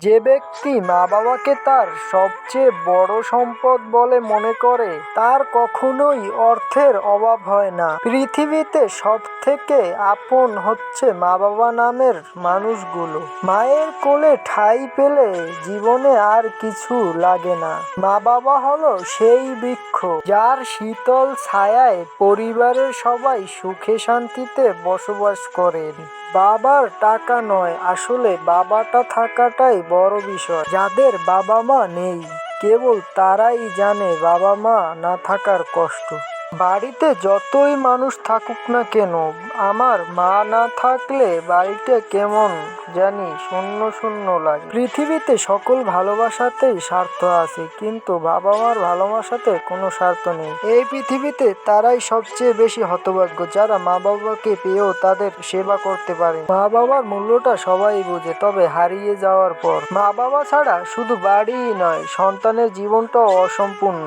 যে ব্যক্তি মা বাবাকে তার সবচেয়ে বড় সম্পদ বলে মনে করে, তার কখনোই অর্থের অভাব হয় না। পৃথিবীতে সব থেকে আপন হচ্ছে মা বাবা নামের মানুষগুলো। মায়ের কোলে ঠাঁই পেলে জীবনে আর কিছু লাগে না। মা বাবা হলো সেই বৃক্ষ, যার শীতল ছায়ায় পরিবারের সবাই সুখে শান্তিতে বসবাস করেন। বাবার টাকা নয়, আসলে বাবাটা থাকাটাই বড় বিষয়। যাদের বাবা মা নেই কেবল তারাই জানে বাবা মা না থাকার কষ্ট। বাড়িতে যতই মানুষ থাকুক না কেন, আমার মা না থাকলে বাড়িটা কেমন জানি শূন্য শূন্য লাগে। পৃথিবীতে সকল ভালোবাসাতেই স্বার্থ আছে, কিন্তু বাবা মার ভালোবাসাতে কোনো স্বার্থ নেই। এই পৃথিবীতে তারাই সবচেয়ে বেশি হতভাগ্য, যারা মা বাবাকে পেয়েও তাদের সেবা করতে পারে। মা বাবার মূল্যটা সবাই বোঝে, তবে হারিয়ে যাওয়ার পর। মা বাবা ছাড়া শুধু বাড়িই নয়, সন্তানের জীবনটাও অসম্পূর্ণ।